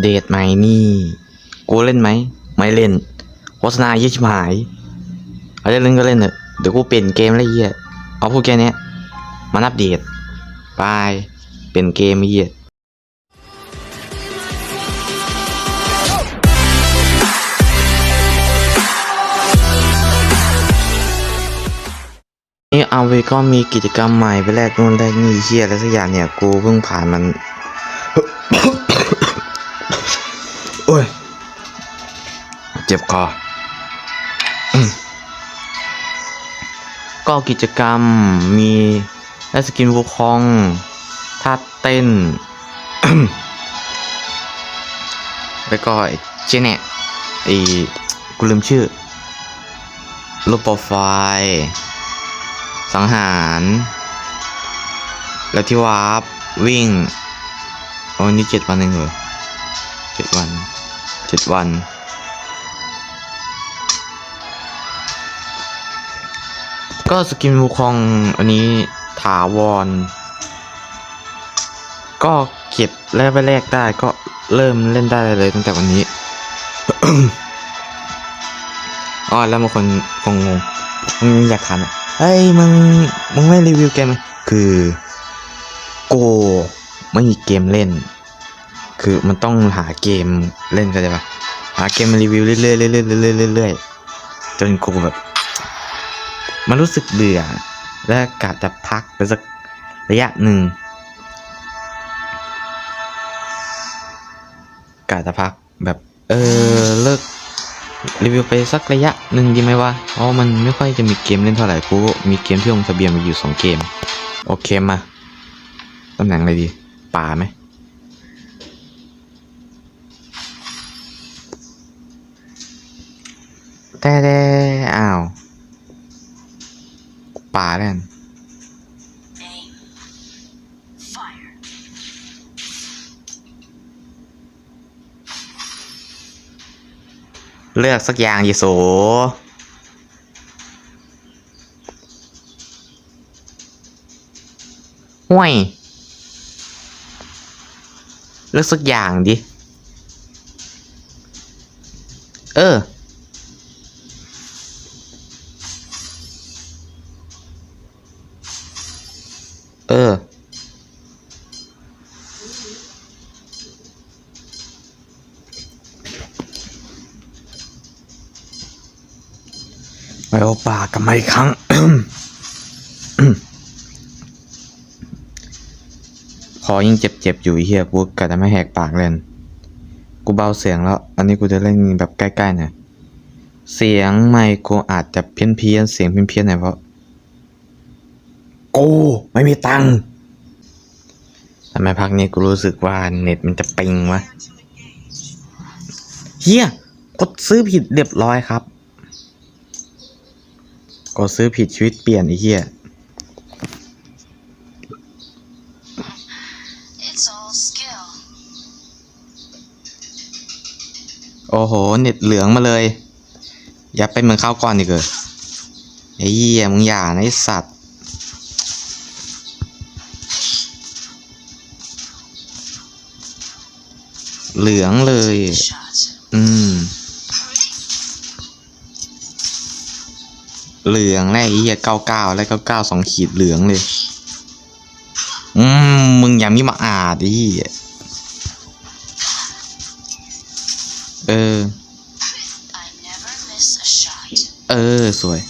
เดตไหมนี่ กูเล่นไหม ไม่เล่นโฆษณาเยี่ยชิบหายเอาเล่นก็เล่นเถอะเดี๋ยวกูเปลี่ยนเกมแล้วไอ้เหี้ยเอาพูดแค่เนี้ยมันอัปเดตบายเปลี่ยนเกมไอ้เหี้ยนี่เอาเวก็มีกิจกรรมใหม่ไปแลกนู่นแลกนี่เหี้ยอะไรสักอย่างเนี่ย กูเพิ่งผ่านมัน โอ้ย เจ็บคออืมก็กิจกรรมมีได้สกินวูคองท่าเต้น แล้วก็ไอ้เจเนี่ยไอ้กูลืมชื่อรูปโปรไฟล์สังหาร แล้วที่วาร์ปวิ่งโอ้นี่เจ็ดวันเองเหรอเจ็ดวัน เจ็ดวัน ก็สกินวูคองอันนี้ถาวร ก็เก็บแล้วไปแลกได้ก็เริ่มเล่นได้เลยตั้งแต่วันนี้อ๋อแล้วบางคนคงงงมึงอยากถามอะเฮ้ยมึงมึงไม่รีวิวเกมไหมคือ โกไม่มีเกมเล่น คือมันต้องหาเกมเล่นกันใช่ปะหาเกมมารีวิวเรื่อยๆเรื่อยๆเรื่อยๆเรื่อยๆจนกูแบบ มันรู้สึกเบื่อ และกะจะพักไปสักระยะหนึ่งกะจะพักแบบ เออเลิกรีวิวไปสักระยะหนึ่งดีไหมวะเพราะมันไม่ค่อยจะมีเกมเล่นเท่าไหร่กูมีเกมที่ลงทะเบียนมาอยู่สองเกม โอเคมาตำแหน่งอะไรดี ป่าไหม แต่แต่อ้าวป่าแน่นเลือกสักอย่างยีโสห่วย เลือกสักอย่างดิ เออ ไปเอาปากกันมาอีกครั้ง ขอยิ่งเจ็บๆ อยู่เฮียกูกะจะไม่แหกปากเล่น กูเบาเสียงแล้ว อันนี้กูจะเล่นแบบใกล้ๆหน่อย เสียงไมค์กูอาจจะเพี้ยนเพี้ยนๆเสียงเพี้ยนเพี้ยนๆหน่อยเพราะ กูไม่มีตังค์ทำไมพักนี้กูรู้สึกว่าเน็ตมันจะปิงวะเฮียกดซื้อผิดเรียบร้อยครับ กดซื้อผิดชีวิตเปลี่ยนไอ้เหี้ย It's all skill. โอ้โห เน็ตเหลืองมาเลย อย่าเป็นเหมือนข้าวก่อนอีกเถอะไอ้เหี้ยมึงอย่านะไอ้สัตว์ เหลืองเลย Shot. อืม เหลืองแรกไอ้เหี้ยเก้าเก้าแล้วเก้าเก้าสองขีดเหลืองเลย อืม มึงอย่ามีมาอาดไอ้เหี้ยเออ I never miss a shot. เออ สวย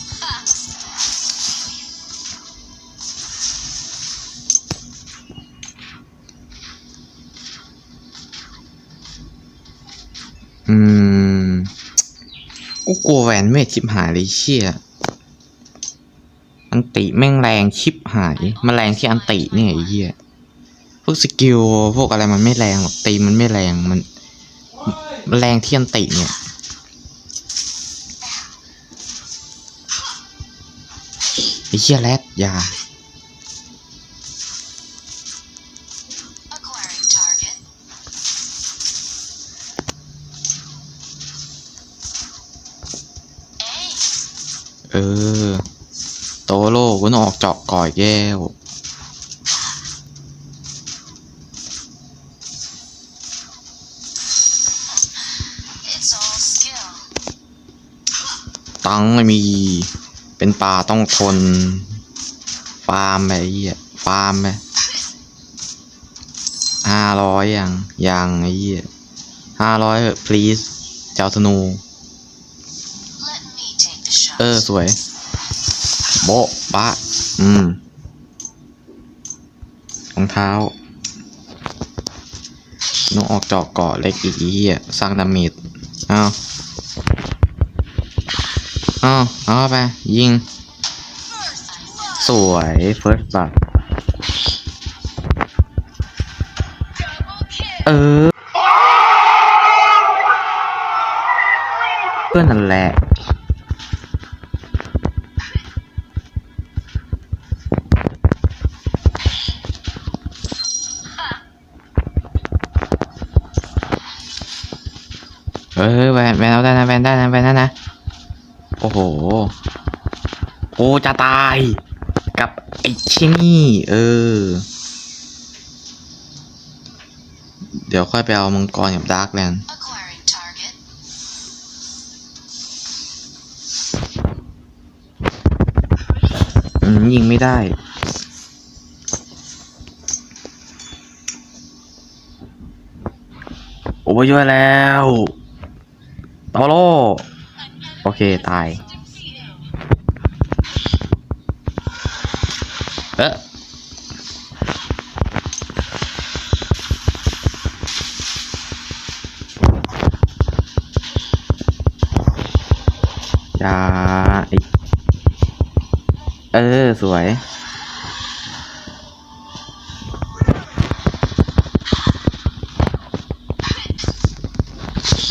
อืม กูกลัวแหวนเวทชิบหายเลยเชี่ย อันติแม่งแรงชิบหายมันแรงที่อันติเนี่ยไอ้เหี้ย พวกสกิลพวกอะไรมันไม่แรงหรอกตีมันไม่แรงมันมันแรงที่อันติเนี่ยไอ้เหี้ยแรดยา เออ โตโลวันออกเจาะก่อยแก้วตังไม่มี เป็นปลาต้องทน ฟาร์มไปเหี้ยฟาร์มไปห้าร้อยยางยางไอ้เหี้ยห้าร้อย please เจ้าธนู เออ สวย โบะบะอืมรองเท้าต้องออกจอกเกาะเล็กอีกอีอะสร้างดาเมจเอาเอาเอาเข้าไป ยิง สวย first blood เออ เพื่อนนั่นแหละ นแวนเอาได้นะแวนได้นะแวนได้นะ โอ้โห โอ้จะตาย กับไอ้ชินี่ เออ เดี๋ยวค่อยไปเอามังกรกับดาร์กแลนด์ Acquiring target. อืมยิงไม่ได้โอ้ยเยอะแล้ว ตอโลโอเค ตาย เอ๊ะอย่าเออ สวย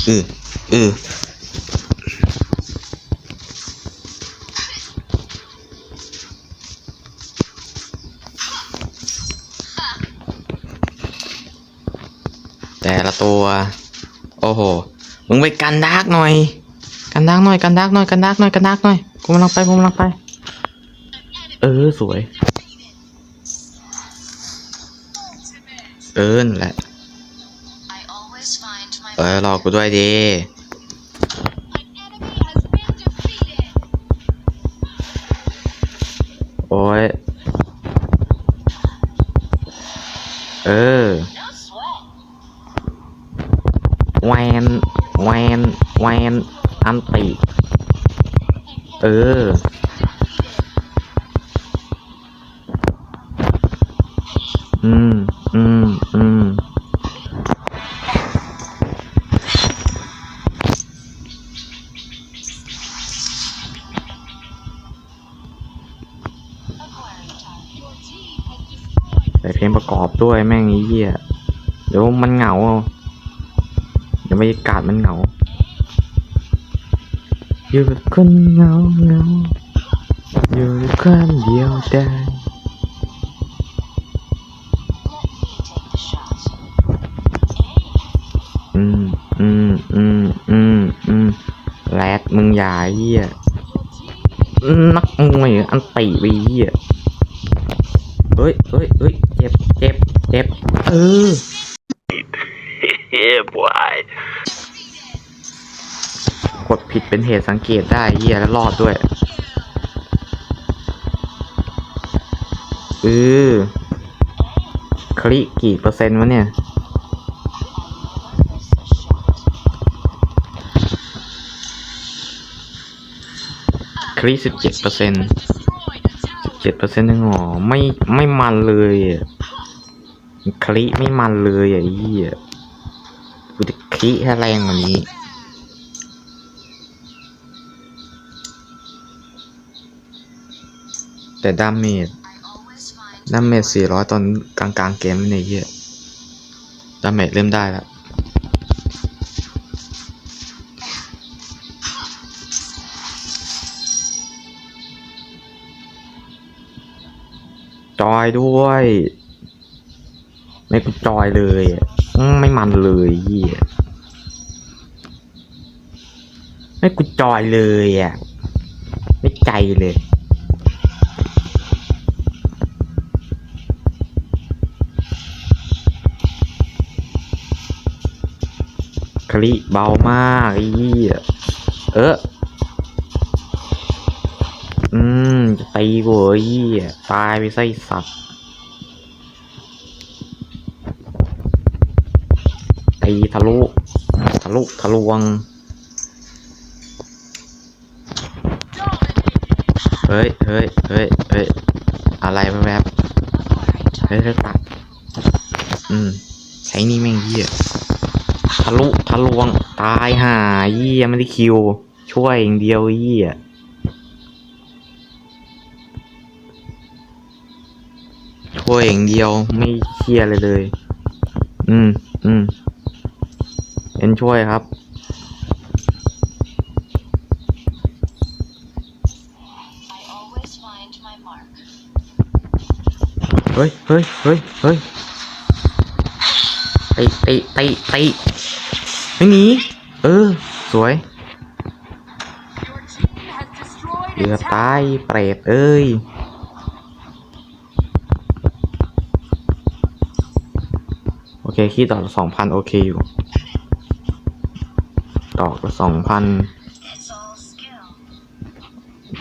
เออเออ ตัว โอ้โห มึงไปกันดาร์กหน่อย กันดาร์กหน่อย กันดาร์กหน่อย กันดาร์กหน่อย กันดาร์กหน่อย กูกำลังไปกูกำลังไป เออ สวย เออนั่นแหละ เออรอกูด้วยดี แวนแวนอันติเอออืมอืมอืมใส่เพลงประกอบด้วยแม่งไอ้เหี้ยเดี๋ยวมันเหงาเอา เดี๋ยวบรรยากาศมันเหงา อยู่กับคนเหงาเหงาอยู่ด้วยความเดียวดายอืมอืมอืมอืมอืมแรดมึงอย่าเหี้ยอืมนักมวยอันติไปเหี้ยเฮ้ยเฮ้ยเฮ้ยเจ็บเจ็บเจ็บเออ yeah boy กดผิดเป็นเหตุสังเกตได้เหี้ยแล้วรอดด้วยเออคลิกี่เปอร์เซ็นต์วะเนี่ยคลิสิบเจ็ดเปอร์เซ็นต์เจ็ดเปอร์เซ็นต์นึงหรอไม่ไม่มันเลยคลิไม่มันเลยอะไอ้เหี้ยกูจะคลิให้แรงกว่านี้ แต่ดาเมจดาเมจสี่ร้อยตอนกลางกลางเกมในเหี้ยดาเมจเริ่มได้แล้วจอยด้วย ไม่กูจอยเลยไม่มันเลยเหี้ยไม่กูจอยเลยอะ ไม่ใจเลย คลิเบามากอี้เออจะตีกูเหรอไอ้เหี้ยตายไปไส้สัตว์ตีทะลุทะลุทะลวง เฮ้ยเฮ้ยเฮ้ยเฮ้ยอะไรแวบเฮ้ยเฮ้ยตัดอืมใช้นี่แม่งเหี้ย ทะลุทะลวง ตายห่าเหี้ยไม่ได้คิว ช่วยอย่างเดียวเหี้ยช่วยอย่างเดียวไม่เชียอะไรเลย อืมอืมเอ็นช่วยครับเฮ้ยเฮ้ยเฮ้ยเฮ้ยตีตีตีตี ไม่หนี เออ สวยเกือบตายเปรตเอ้ย โอเคขี้ดอกละสองพันโอเคอยู่ ดอกละสองพัน It's all skill.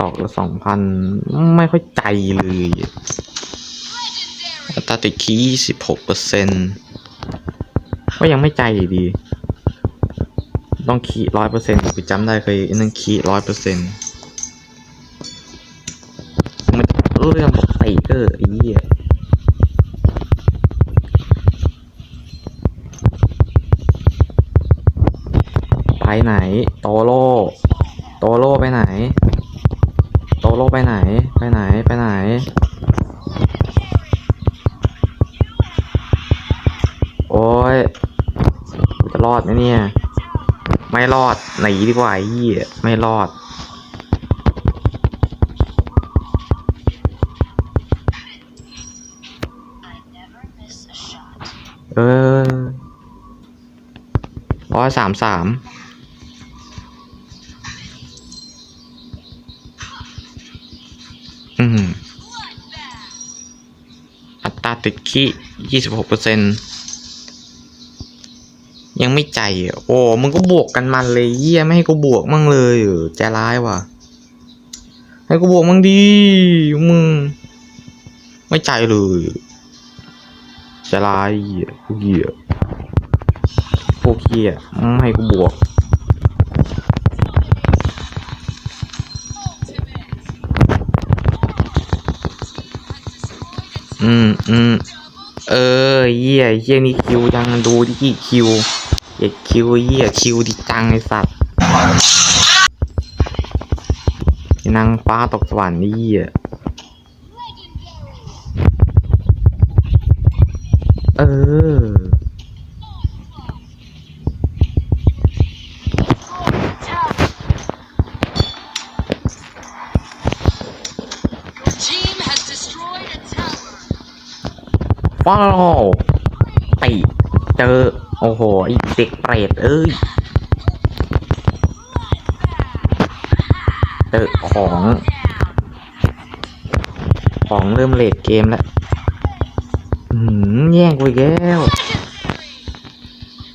ดอกละสองพันไม่ค่อยใจเลยอัตราติดคียี่สิบหกเปอร์เซ็นต์ก็ยังไม่ใจอยู่ดี ต้องขีร้อยเปอร์เซ็นต์กูจำได้เคยนั่งขีร้อยเปอร์เซ็นต์มันเรื่องปกติเออไอ้เหี้ยไปไหน โตโร่โตโร่ไปไหน โตโร่ไปไหน ไปไหน ไปไหน โอ้ยกูจะรอดไหมเนี่ย ไม่รอ ดีกว่าไอ้ไม่รอด เออร้อยสามสามอืมอัตราติดขี้ยี่สิบหกเปอร์เซ็นต์ ยังไม่ใจอะโอ้มึงก็บวกกันมันเลยเยี่ยไม่ให้กูบวกมั่งเลยใจร้ายว่ะ ให้กูบวกมั่งดีมึง ไม่ใจเลยใจร้ายเหี้ยพวกเหี้ยพวกเหี้ยไม่ให้กูบวกอืมอืม เออเยี่ยเยี่ยนี่คิวจังดูที่คิวเอ็ดคิวเยี่ยคิวดิจังไอสัตว์นางฟ้าตกสวรรค์นี่เยี่ยเออ ฟอลตีเจอ โอ้โหไอเด็กเปรตเอ้ยเจอของ ของเริ่มเลดเกมแล้วอืมแย่งกูอีกแล้ว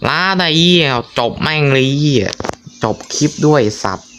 ลาได้เหี้ยจบแม่งเลยเหี้ยจบคลิปด้วยสัตว์